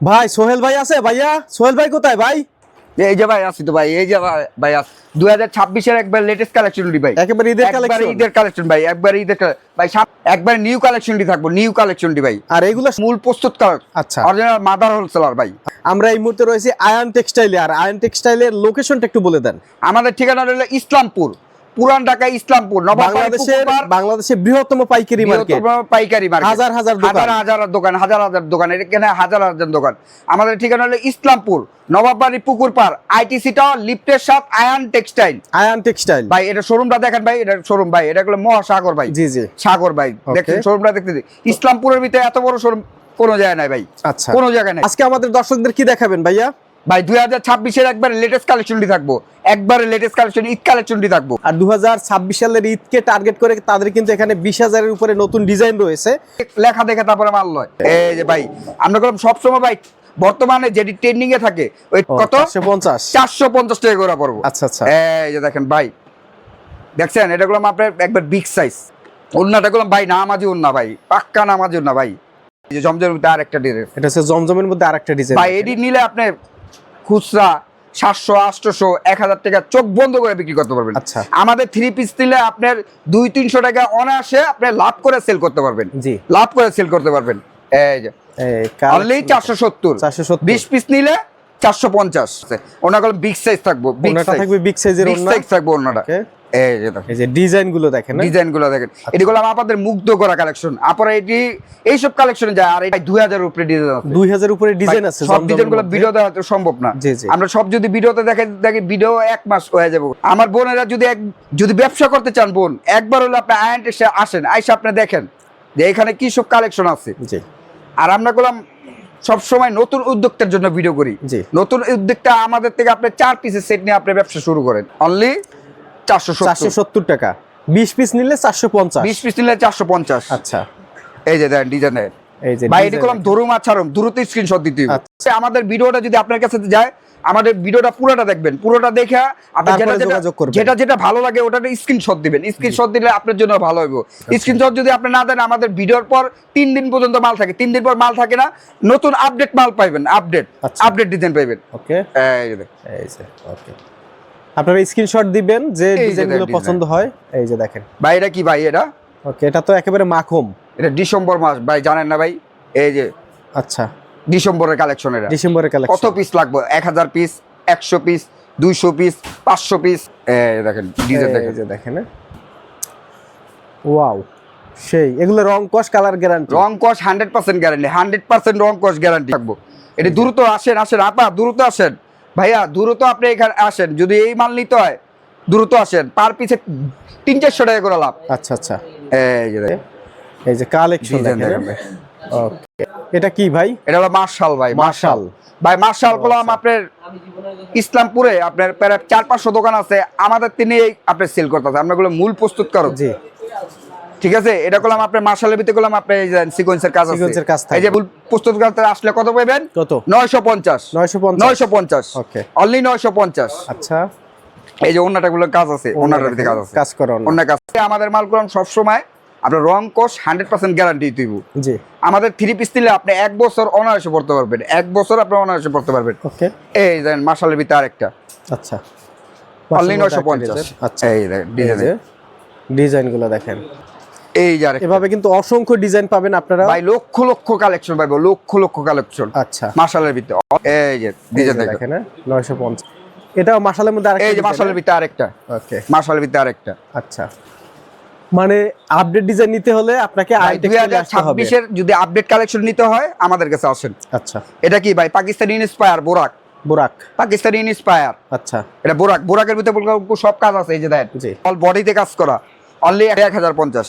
ভাই সোহেল ভাই আছে? ভাইয়া সোহেল ভাই কোথায় ভাই? এই যে ভাই আছি তো ভাই এই যে ভাই- আছি। দুই হাজার ছাব্বিশের একবার লেটেস্ট কালেকশন ভাই। একেবারে ঈদের কালেকশন ঈদের কালেকশন ভাই একবার ঈদের ভাই একবার নিউ কালেকশনটি থাকব নিউ কালেকশনটি ভাই। আর এগুলো মূল প্রস্তুত আচ্ছা। অরিজিনাল মাদার হোলসেলার ভাই। আমরা এই মুহূর্তে রয়েছি আয়ন টেক্সটাইলে আর আয়ন টেক্সটাইলের লোকেশনটা একটু বলে দেন। আমাদের ঠিকানা রইল ইসলামপুর। পুরান ঢাকা ইসলামপুর বাংলাদেশের বাংলাদেশের বৃহত্তম পাইকারি মার্কেট। পাইকারি মার্কেট। হাজার হাজার দোকান। হাজার হাজার দোকান হাজার হাজার দোকান এখানে হাজার হাজার দোকান। আমাদের ঠিকানা হলো ইসলামপুর নবাববাড়ি পুকুর পার আইটিসি টাওয়ার লিফটের সাথ আয়ান টেক্সটাইল। Ion textile. ভাই এটা শোরুমটা দেখেন ভাই এটা শোরুম ভাই এটা হলো মহাসাগর ভাই। জি জি। সাগর ভাই. দেখছেন শোরুমটা দেখতে ইসলামপুরের ভিতরে এত বড় শোরুম কোনো জায়গায় নাই ভাই। আচ্ছা। কোনো জায়গায় নাই। আজকে আমাদের দর্শকদের কি দেখাবেন ভাইয়া? ভাই দুই হাজার ছাব্বিশের একবার লেটেস্ট কালেকশনটি থাকব। একবারে লেটেস্ট কালেকশন ঈদ কালেকশনটি থাকব। আর দু সালের ঈদকে টার্গেট করে তাদের কিন্তু এখানে বিশ হাজারের উপরে নতুন ডিজাইন রয়েছে। লেখা দেখে তারপরে মাল লয়। এই যে ভাই আমরা করলাম সবসময় ভাই বর্তমানে যেটি ট্রেন্ডিং এ থাকে ওই কত? পঞ্চাশ। চারশো পঞ্চাশ টাকা করে পড়ব। আচ্ছা আচ্ছা। এই যে দেখেন ভাই দেখছেন? এটা করলাম আপনার একবার বিগ সাইজ ওন্নাটা করলাম ভাই নামাজি ওন্না ভাই পাক্কা নামাজি ওন্না ভাই। এই যে জমজমের মধ্যে আর একটা ড্রেস এটা হচ্ছে জমজমের মধ্যে আরেকটা ডিজাইন ভাই এডি নিলে আপনি খুচরা সাতশো আটশোশো এক হাজার টাকা চোখ বন্ধ করে বিক্রি করতে পারবেন। আচ্ছা। আমাদের থ্রি পিস দিলে আপনার দুই তিনশো টাকা অনায়াসে আপনি লাভ করে সেল করতে পারবেন। জি। লাভ করে সেল করতে পারবেন। এই যে। এই অনলি চারশো সত্তর। 470 বিশ পিস নিলে চারশো পঞ্চাশ। ওনার বিগ সাইজ থাকব বিগ সাইজ থাকবে বিগ সাইজের বিগ সাইজ থাকবে ওনাটা. এই যে এই যে ডিজাইন দেখেন না? দেখেন। এগুলো আমাদের মুগ্ধ করা কালেকশন আপনারা এটি এইসব কালেকশনে যায় আর এই দুই হাজার উপরে ডিজাইন আছে। দুই হাজার উপরে ডিজাইন আছে সব জমজমের ডিজাইনগুলো মধ্যে। ভিডিও দেওয়া তো সম্ভব না। জি, জি। আমরা সব যদি ভিডিওতে দেখে দেখি ভিডিও এক মাস হয়ে যাবে। আমার বোনেরা যদি এক যদি ব্যবসা করতে চান বোন একবার হলো আপনি আয়ন এসে আসেন আইসা আপনি দেখেন যে এখানে কি সব কালেকশন আছে। আর আমরা করলাম সব সময় নতুন উদ্যোক্তার জন্য ভিডিও করি। নতুন উদ্যোক্তা আমাদের থেকে আপনি চার পিসের সেট নিয়ে আপনি ব্যবসা শুরু করেন। অনলি চারশো চারশো সত্তর সত্তর টাকা। বিশ পিস নিলে চারশো পঞ্চাশ। বিশ পিস নিলে চারশো পঞ্চাশ। আচ্ছা। এই যে দেন ডিজাইনের। এই যে ভাই এটি করলাম ধরুম আর ছাড়ুম দ্রুত স্ক্রিনশট দিতে হবে। আচ্ছা। আমাদের ভিডিওটা যদি আপনার কাছে যায় আমাদের ভিডিওটা পুরোটা দেখবেন। পুরোটা দেখে আপনি যেটা যোগাযোগ করবেন। যেটা যেটা ভালো লাগে স্ক্রিনশট দিবেন। স্ক্রিনশট দিলে আপনার জন্য ভালো হইব। আচ্ছা। স্ক্রিনশট যদি আপনি না দেন আমাদের ভিডিওর পর তিন দিন পর্যন্ত মাল থাকে। তিন দিন পর মাল থাকে না নতুন আপডেট মাল পাইবেন আপডেট আচ্ছা। আপডেট ডিজাইন পাইবেন। ওকে এই যে এই যে ওকে আপনারা স্ক্রিনশট দিবেন যে ডিজাইনগুলো পছন্দ হয়। এই যে দেখেন। ভাই এটা কি ভাই এটা? ওকে এটা তো একেবারে মাখম। এটা ডিসেম্বর মাস ভাই জানেন না ভাই? এই যে আচ্ছা। ডিসেম্বরের কালেকশন এটা। ডিসেম্বরের কালেকশন কত পিস লাগবে? এক হাজার পিস একশো পিস দুইশো পিস পাঁচশো পিস এই দেখেন ডিজাইন এই দেখেন। যে দেখেন ওয়াও সেই এগুলো রং কস কালার গ্যারান্টি রং কস hundred percent guarantee hundred percent রং কস গ্যারান্টি থাকব এটা দ্রুত আসেন আসেন আপা দ্রুত আসেন। ভাইয়া দ্রুত আপনি এখানে আসেন। যদি এই মাল নিতে হয় দ্রুত আসেন। পার পিছে তিন চারশো টাকা করে লাভ। আচ্ছা আচ্ছা। এই যে কালেকশন। ওকে এটা কি ভাই? এটা হলো মার্শাল ভাই মার্শাল। ভাই মার্শাল করলাম আপনার ইসলামপুরে আপনার প্রায় চার পাঁচশো দোকান আছে। আমাদের তিনি আপনার সেল করতেছে আমরা গুলো মূল প্রস্তুত করো জি। ঠিক আছে? এটা করলাম আপনার মার্শালের ভিতরে করলাম আপনার সিকোয়েন্সের কাজ আছে। Sequence কাজ। এই যে প্রস্তুত করতে আসলে কত পাবেন কত? নয়শো পঞ্চাশ। 950 নয়শো পঞ্চাশ। Okay. অনলি নয়শো পঞ্চাশ। আচ্ছা। এই যে অন্যটা গুলো কাজ আছে অন্যটার ভিতরে কাজ আছে। কাজ করো। অন্য। কাজ। আমাদের মাল করলাম সবসময় আপনার রং কোষ হান্ড্রেড পার্সেন্ট গ্যারান্টি দিব। জি। আমাদের থ্রি পিস দিলে আপনি এক বছর অনায়াসে পড়তে পারবেন। এক বছর আপনি অনায়াসে পড়তে পারবেন। ওকে এই দেখেন মার্শালের ভিতরে আরেকটা। আচ্ছা। অনলি নয়শো পঞ্চাশ। আচ্ছা এই দেখেন এই ডিজাইন ডিজাইনগুলো দেখেন। এই যে আরেকটা। এভাবে কিন্তু অসংখ্য ডিজাইন পাবেন আপনারা। ভাই লক্ষ লক্ষ কালেকশন পাইবো লক্ষ লক্ষ কালেকশন। আচ্ছা। মার্শালের ভিতরে। এই যে ডিজাইন দেখেন। দেখেন নয়শো পঞ্চাশ। এটাও মাসালের মধ্যে এই যে মার্শালের ভিতরে আরেকটা। ওকে। মার্শালের ভিতরে আরেকটা। আচ্ছা। মানে আপডেট ডিজাইন নিতে হলে আপনাকে দুই যদি আপডেট কালেকশন নিতে হয় আমাদের কাছে আসেন। আচ্ছা। এটা কি ভাই পাকিস্তানি ইনস্পায়ার বোরাক? বোরাক। পাকিস্তানি ইনস্পায়ার আচ্ছা। এটা বোরাক বোরাকের ভিতরে সব কাজ আছে এই যে দেখেন অল বডিতে কাজ করা। অনলি এক হাজার পঞ্চাশ।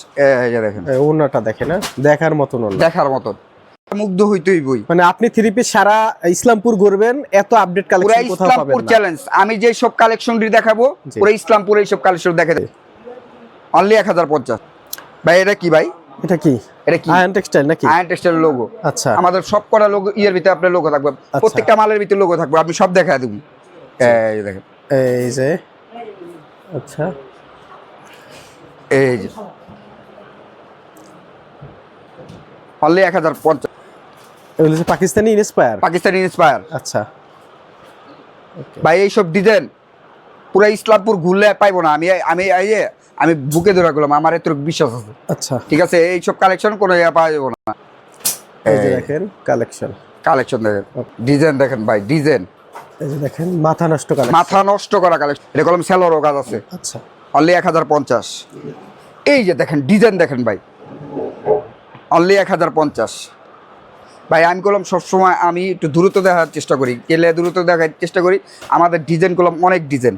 দেখেন এই ওনাটা দেখেন। হ্যাঁ? দেখার মতন দেখার মতন। মুগ্ধ হইতেই বই। মানে আপনি থ্রি পিস সারা ইসলামপুর ঘুরবেন এত আপডেট কালেকশন কোথাও পাবেন ইসলামপুর না। চ্যালেঞ্জ আমি যে সব কালেকশন দেখাবো। পুরো ইসলামপুর এইসব কালেকশন দেখে দেবে অনলি এক হাজার পঞ্চাশ। ভাই এটা কি ভাই? এটা কি? এটা কি? আয়ন টেক্সটাইল নাকি? আয়ন টেক্সটাইল লোগো আচ্ছা। আমাদের সব কটা লোগো ইয়ের ভিতরে আপনার লোগো থাকবে। প্রত্যেকটা মালের ভিতরে লোগো থাকবে। আপনি সব দেখা দেবো। এই দেখেন। এই যে। আচ্ছা। এই যে। অনলি এক হাজার পঞ্চাশ। এগুলো হচ্ছে পাকিস্তানি ইন্সপায়ার পাকিস্তানি ইন্সপায়ার আচ্ছা। ভাই এইসব ডিজাইন পুরো ইসলামপুর ঘুরলে পাইবো না। আমি আমি এই যে আমি বুকে ধরে গেলাম আমার এত বিশ্বাস আছে। আচ্ছা। ঠিক আছে এইসব কালেকশন কোনো জায়গায় পাওয়া যাবে না। এই যে দেখেন কালেকশন কালেকশন দেখেন। ডিজাইন দেখেন ভাই ডিজাইন এই যে দেখেন মাথা নষ্ট কালেকশন মাথা নষ্ট করা কালেকশন এটা কলম সেলোরও কাজ আছে। আচ্ছা। অনলি এক হাজার পঞ্চাশ। এই যে দেখেন ডিজাইন দেখেন ভাই। অনলি এক হাজার পঞ্চাশ। ভাই আমি করলাম সবসময় আমি একটু দ্রুত দেখার চেষ্টা করি। কেলে দ্রুত দেখার চেষ্টা করি। আমাদের ডিজাইন করলাম অনেক ডিজাইন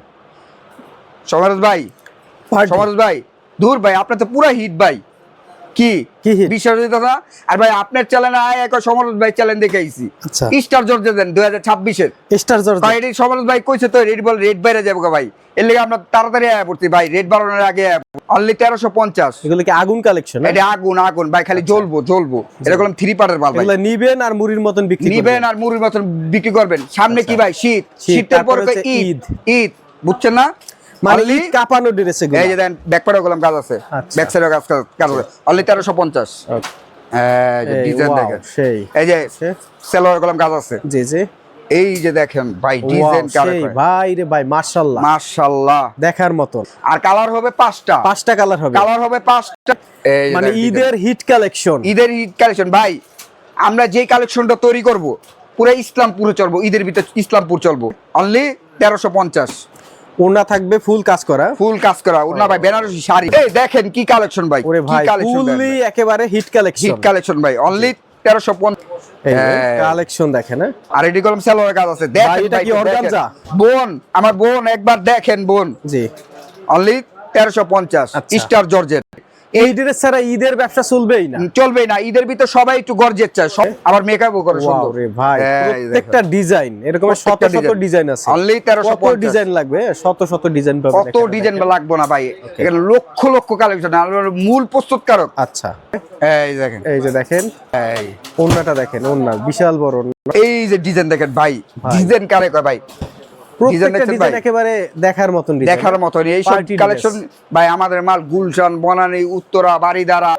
সমরেশ ভাই। সমরেশ ভাই দূর ভাই আপনার তো পুরো হিট ভাই। কি? বিশ্বাস আর ভাই আপনার চ্যানেল আয় এক সমরেশ ভাই চ্যানেল দেখে আইছি। আচ্ছা। স্টার জর্জে দেন দুই হাজার ছাব্বিশের। স্টার জর্জ ভাই এটি সমরেশ ভাই কইছে তো রেড বল রেড বাইরে যাব ভাই। এর লেগে আমরা তাড়াতাড়ি আয়া পড়ছি ভাই রেড বাড়ানোর আগে অনলি তেরোশো পঞ্চাশ। এগুলো কি আগুন কালেকশন এটা আগুন আগুন। ভাই খালি জ্বলবো জ্বলবো। এটা করলাম থ্রি পার্টের মাল ভাই। নিবেন আর মুড়ির মতন বিক্রি নিবেন আর মুড়ির মতন বিক্রি করবেন। সামনে কি ভাই? শীত। শীত, শীতের পর ঈদ। ঈদ। বুঝছেন না? মানে ঈদ কাঁপানো ড্রেস এগুলো এই যে দেন ব্যাক পাড়ে গেলাম কাজ আছে। ব্যাক সাইডে কাজ কাজ আছে অনলি তেরোশো পঞ্চাশ। Okay. এই, ডিজাইন দেখেন। সেই। এই যে সেলোয়ার গেলাম কাজ আছে। জি জি। এই যে দেখেন ভাই ডিজাইন ভাই রে ভাই দেখার আর কালার হবে পাঁচটা। পাঁচটা কালার হবে। কালার হবে পাঁচটা। মানে ঈদের হিট কালেকশন ঈদের ঈদ কালেকশন ভাই আমরা যে কালেকশনটা তৈরি করব পুরো ইসলামপুরে চলবো ঈদের ভিতরে ইসলামপুর চলবো। অনলি তেরোশো পঞ্চাশ। ওনা থাকবে ফুল কাজ করা। ফুল কাজ করা ওনা ভাই বেনারসি শাড়ি। এই দেখেন কি কালেকশন ভাই ওরে ভাই ফুললি একেবারে হিট কালেকশন হিট কালেকশন ভাই অনলি তেরোশো পঞ্চাশ। হ্যাঁ। কালেকশন দেখেন হ্যাঁ। আর এডি কলম সেলোয়ার কাজ আছে। ভাই, দেখেন এটা কি অর্গানজা বোন আমার বোন একবার দেখেন বোন। জি। অনলি তেরোশো পঞ্চাশ আচ্ছা। স্টার জর্জের এই ড্রেস ছাড়া ঈদের ব্যবসা চলবেই না। চলবে না। ঈদের ভিতর সবাই একটু গর্জের চায়। সব আবার মেকআপও করে সুন্দর। রে ভাই প্রত্যেকটা ডিজাইন এরকম শত শত ডিজাইন আছে। Only 1350 ডিজাইন লাগবে? শত শত ডিজাইন পাবেন কত ডিজাইন। লাগবো না ভাই। এখানে লক্ষ লক্ষ কালেকশন মূল প্রস্তুতকারক। আচ্ছা। এই দেখেন। এই যে দেখেন। এই। ওন্নাটা দেখেন ওন্না বিশাল বড় এই যে ডিজাইন দেখেন ভাই। ভাই। ডিজাইন কারে কয় ভাই? প্রত্যেকটা ডিজাইন একেবারে দেখার মতন দেখার মতো এই সব কালেকশন ভাই আমাদের মাল গুলশান বনানী উত্তরা বাড়িদারা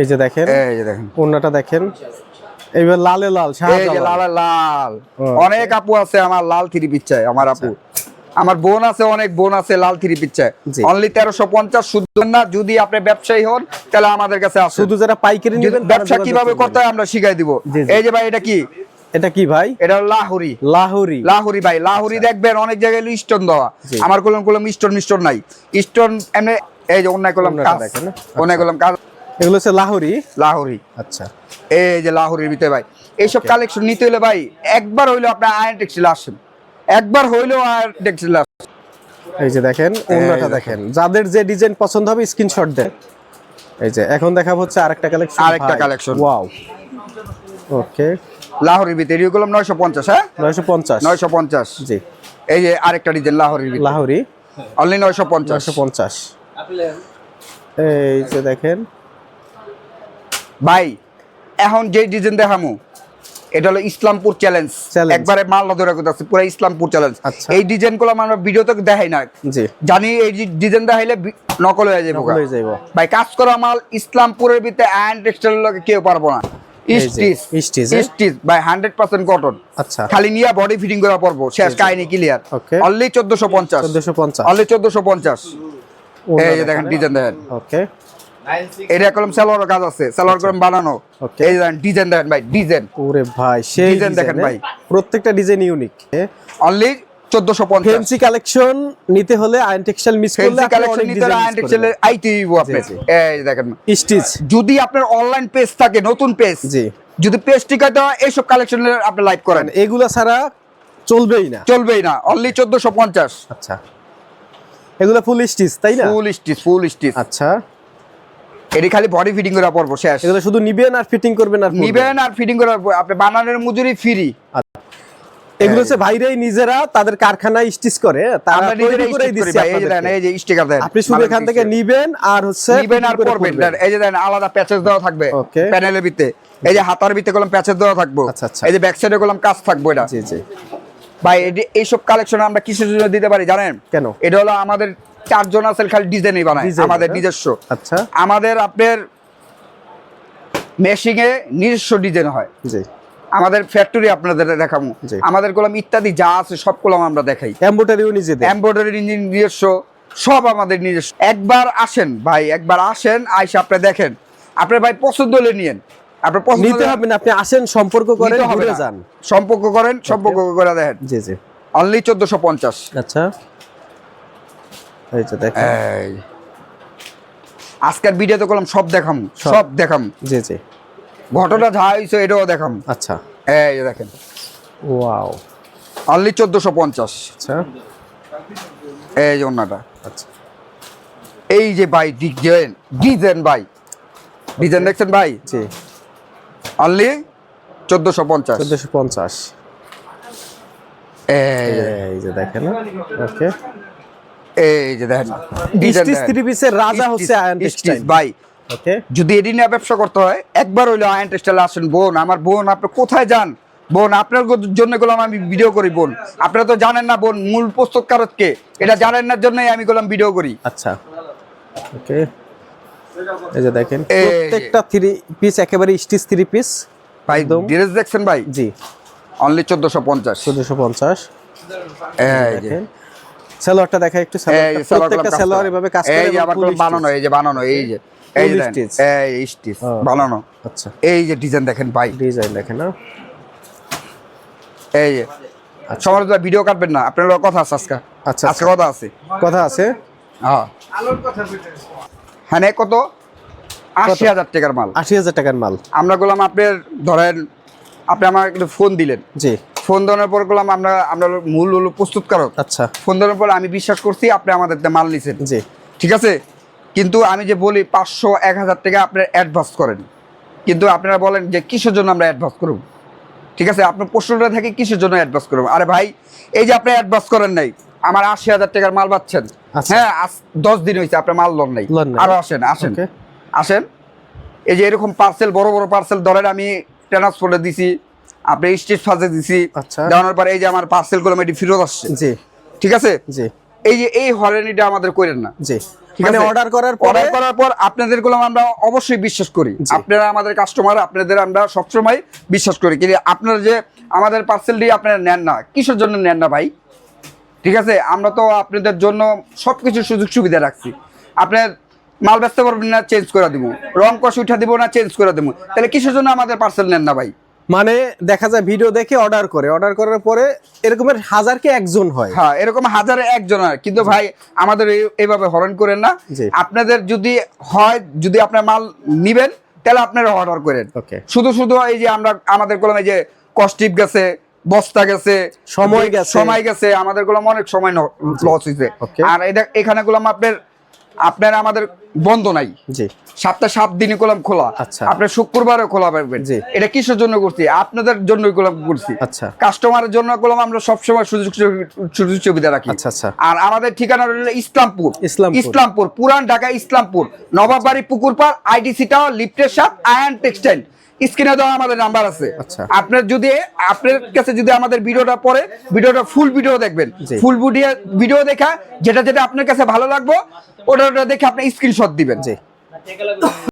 এই যে দেখেন এই যে দেখেন। ওন্নাটা দেখেন। এইবার লালে লাল এই যে লাল লাল। অনেক আপু আছে আমার লাল থ্রি পিচ্ছায় আমার আপু। আমার বোন আছে অনেক বোন আছে লাল থ্রি পিচ্ছায় জি। অনলি তেরোশো পঞ্চাশ শুদ্ধ না যদি আপনি ব্যবসায়ী হন তাহলে আমাদের কাছে আসুন। শুধু যারা পাইকারি নেবেন ব্যবসা কীভাবে করতে হয় আমরা শিখাই দিব। এই যে ভাই এটা কি? এটা কি ভাই? এটা লাহুরি। লাহুরি। লাহুরি ভাই লাহুরি দেখবেন অনেক জায়গায় স্টোন দেওয়া। আমার কলম কলম স্টোন মিস্টোন নাই। স্টোন এমনি এই যে অন্যায় কলম কাজ দেখেন, অন্যায় কলম কাজ। এগুলো হচ্ছে লাহুরি? লাহুরি। আচ্ছা। এই যে লাহুরির ভিতরে ভাই এইসব কালেকশন নিতে হলে ভাই একবার হইল আপনার আয়ন টেক্সটাইল আসেন একবার হইলেও আয়ন টেক্সটাইল আসেন এই যে দেখেন ওন্নাটা দেখেন। যাদের যে ডিজাইন পছন্দ হবে স্ক্রিনশট দেন। এই যে এখন দেখাবো হচ্ছে আরেকটা কালেকশন আরেকটা কালেকশন ওয়াও ওকে লাহোরির ভিতরে এগুলো নয়শো পঞ্চাশ হ্যাঁ? 950 নয়শো পঞ্চাশ। জি। এই যে আরেকটা ডিজাইন লাহোরির ভিতরে। লাহুরি। অনলি নয়শো পঞ্চাশ। 950 এই যে দেখেন। ভাই এখন যে ডিজাইন দেখামু এটা হলো ইসলামপুর চ্যালেঞ্জ। একবারে মাল ধরে কথা পুরো ইসলামপুর চ্যালেঞ্জ। এই ডিজাইনগুলো আমরা ভিডিওতে দেখাই না জানি এই ডিজাইন দেখাইলে নকল হয়ে যাবে ভাই কাজ করা মাল ইসলামপুরের ভিতরে আয়ন টেক্সটাইল লোকে কেউ পারব না। Stitch stitch? স্টিচ ভাই হান্ড্রেড পার্সেন্ট কটন আচ্ছা। খালি নিয়ে বডি ফিটিং করা পড়ব শেষ কাহিনী ক্লিয়ার Okay. অনলি চোদ্দশো পঞ্চাশ। 1450 অনলি চোদ্দশো পঞ্চাশ। এই যে দেখেন ডিজাইন দেখেন। ওকে এটা কলম সালোয়ার কাজ আছে সালোয়ার কলম বানানো। এই দেখেন ডিজাইন দেখেন ভাই ডিজাইন ওরে ভাই সেই দেখেন ভাই। প্রত্যেকটা ডিজাইন ইউনিক অনলি চোদ্দশো পঞ্চাশ। কালেকশন নিতে হলে আয়ন টেক্সটাইল মিস করলে ফেন্সি কালেকশন নিতে হলে আয়ন টেক্সটাইলের আইতে আপনি জি, জি। এই দেখেন। স্টিচ। যদি আপনার অনলাইন পেজ থাকে নতুন পেজ জি। যদি পেজ এইসব কালেকশনের আপনি লাইভ করেন। এগুলা ছাড়া চলবেই না। চলবেই না অনলি চোদ্দশো পঞ্চাশ। আচ্ছা। এগুলা ফুল স্টিচ তাই না? ফুল স্টিচ ফুল স্টিচ আচ্ছা। এটি খালি বডি ফিটিং করা পড়ব শেষ। এগুলো শুধু নিবেন আর ফিটিং করবেন আর নিবেন আর ফিটিং করার পর আপনি বানানোর মজুরি ফ্রি এগুলো হচ্ছে ভাইরাই নিজেরা তাদের কারখানায় স্টিচ করে তারা করি দিচ্ছি এই যে দেন এই যে স্টিকার দেন আপনি শুধু এখান থেকে নিবেন আর হচ্ছে নিবেন আর। এই যে দেন আলাদা প্যাচেস দেওয়া থাকবে প্যানেলের ভিতরে। এই যে হাতার ভিতরে কলম প্যাচেস দেওয়া থাকব। আচ্ছা, আচ্ছা। এই যে ব্যাক সাইডে কলম কাজ থাকব এটা। জি জি। ভাই এইসব কালেকশন আমরা কিসের জন্য দিতে পারি জানেন? কেন? এটা হলো আমাদের চারজন আছে খালি ডিজাইনই বানায় আমাদের নিজস্ব। আচ্ছা। আমাদের আপনার মেশিংয়ে নিজস্ব ডিজাইন হয়। জি। আমাদের ফ্যাক্টরি আপনাদের দেখাবো। আমাদের কলম ইত্যাদি যা আছে সব কলম আমরা দেখাই। এমব্রয়ডারিও নিজেদের। এমব্রয়ডারি নিজস্ব সব আমাদের নিজস্ব। একবার আসেন ভাই একবার আসেন আইসা আপনি দেখেন। আপনার ভাই পছন্দ হলে নিয়েন। আপনার পছন্দ নিতে হলে- হবে না আপনি আসেন সম্পর্ক করেন ঘুরে যান। সম্পর্ক করেন সম্পর্ক করে দেখেন। জি জি। অনলি চোদ্দশো পঞ্চাশ। আচ্ছা। এই যে দেখেন। এই। আজকের ভিডিওতে করলাম সব দেখাম সব। সব দেখাম। জি জি। ঘটনা যা হয়েছে এটাও দেখাম আচ্ছা। এই দেখেন। ওয়াও। অনলি চোদ্দশো পঞ্চাশ। আচ্ছা। এই যে অন্যটা আচ্ছা। এই যে ভাই ডিজাইন ডিজাইন ভাই। ডিজাইন দেখছেন ভাই? জি। অনলি চোদ্দশো পঞ্চাশ। চোদ্দশো পঞ্চাশ। এই যে, দেখেন। ওকে এই যে দেখেন। থ্রি পিসের রাজা হচ্ছে আয়ন ভাই। যদি এটি নিয়ে ব্যবসা করতে হয় একবার হইলে আয়ন টেক্সটাইল আসেন বোন। আমার বোন আপনি কোথায় যান? বোন আপনার জন্য গেলাম আমি ভিডিও করি বোন। আপনারা তো জানেন না বোন মূল প্রস্তুতকারক কে? এটা জানেন না জন্যই আমি গেলাম ভিডিও করি। আচ্ছা। ওকে। এই যে দেখেন প্রত্যেকটা থ্রি পিস একেবারে স্টিচ থ্রি পিস ভাই। ড্রেস দেখছেন ভাই? জি। অনলি চোদ্দশো পঞ্চাশ। চোদ্দশো পঞ্চাশ। এই যে। দেখেন সালোয়ারটা দেখা একটু সালোয়ারটা প্রত্যেকটা কলম এভাবে কাজ করে এই যে আবার বানানো এই যে বানানো এই যে। এই যে Full দেখেন, stitch। এই স্টিচ বানানো। আচ্ছা। এই যে ডিজাইন দেখেন ভাই। ডিজাইন দেখেন না এই সবার তো ভিডিও কাটবেন না আপনার কথা আছে আজকে। আচ্ছা, আজকে আচ্ছা। কথা আছে। কথা আছে? হ্যাঁ। হ্যাঁ কত? আশি হাজার টাকার মাল। আশি হাজার টাকার মাল। আমরা আপনার ধরেন আপনি আমার একটু ফোন দিলেন। জি। ফোন দেওয়ার পর করলাম আমরা আমরা মূল হলো প্রস্তুতকারক। আচ্ছা। ফোন দেওয়ার পর আমি বিশ্বাস করছি আপনি আমাদের মাল নিছেন। জি। ঠিক আছে? কিন্তু আমি যে বলি পাঁচশো এক হাজার টাকা আপনার অ্যাডভান্স করেন। কিন্তু আপনারা বলেন যে কিসের জন্য আমরা অ্যাডভান্স করব? ঠিক আছে আপনার প্রশ্নটা থাকে কিসের জন্য অ্যাডভান্স করব? আরে ভাই এই যে আপনি অ্যাডভান্স করেন নাই আমার আশি হাজার টাকার মাল পাচ্ছেন। আচ্ছা। হ্যাঁ দশ দিন হয়েছে আপনার মাল লন নাই। আরও আসেন আসেন। আসেন। এই যে এরকম পার্সেল বড় বড় পার্সেল ধরেন আমি ট্রান্সপোর্টে দিছি আপনি স্টেট ফাজে দিছি। আচ্ছা। দেওয়ানোর পরে এই যে আমার পার্সেলগুলো এটি ফেরত আসছে। জি। ঠিক আছে? জি। এই যে এই হরেনিটা আমাদের করেন না। জি। ঠিক মানে অর্ডার করার পরে অর্ডার করার পর আপনাদেরগুলো আমরা অবশ্যই বিশ্বাস করি। আপনারা আমাদের কাস্টমার আপনাদের আমরা সবসময় বিশ্বাস করি। কিন্তু আপনারা যে আমাদের পার্সেলটি আপনারা নেন না কিসের জন্য নেন না ভাই? ঠিক আছে? আমরা তো আপনাদের জন্য সব কিছু সুযোগ সুবিধা রাখছি। আপনার মাল বেচতে পারবেন না চেঞ্জ করে দিব। রং কষ উঠা দিব না চেঞ্জ করে দেবো। তাহলে কিসের জন্য আমাদের পার্সেল নেন না ভাই? মানে দেখা যায় ভিডিও দেখে অর্ডার করে। অর্ডার করার পরে এরকমের হাজার কে একজন হয়। হ্যাঁ এরকম হাজারে একজন হয়। কিন্তু ভাই আমাদের এইভাবে হরণ করেন না। আপনাদের যদি হয় যদি আপনার মাল নিবেন তাহলে আপনারা অর্ডার করেন। শুধু শুধু এই যে আমরা আমাদের কলমে যে কস্টিপ গেছে বস্তা গেছে সময় গেছে। সময় গেছে আমাদের কলম অনেক সময় লস হয়েছে. আর এটা এখানে কলম আপনার আপনার আমাদের বন্ধ নাই সপ্তাহে সাত দিনই কলাম খোলা আচ্ছা। আপনার শুক্রবারও খোলা পাবেন। এটা কিসের জন্য করছি আপনাদের জন্যই কলম করছি আচ্ছা। কাস্টমারের জন্য কলাম আমরা সবসময় সুযোগ সুযোগ- সুবিধা রাখি আচ্ছা, আচ্ছা। আর আমাদের ঠিকানা হলো ইসলামপুর ইসলামপুর। ইসলামপুর পুরান ঢাকা ইসলামপুর নবাবাড়ি পুকুরপাড় আইডিসি টাওয়ার লিফটের সাথ আয়ন টেক্সটাইল স্ক্রিনে দেওয়া আমাদের নাম্বার আছে। আচ্ছা। আপনার যদি আপনার কাছে যদি আমাদের ভিডিওটা পরে ভিডিওটা ফুল ভিডিও দেখবেন। ফুল ভিডিও ভিডিও দেখা যেটা যেটা আপনার কাছে ভালো লাগবে ওটা ওটা দেখে আপনি স্ক্রিনশট দিবেন। জি।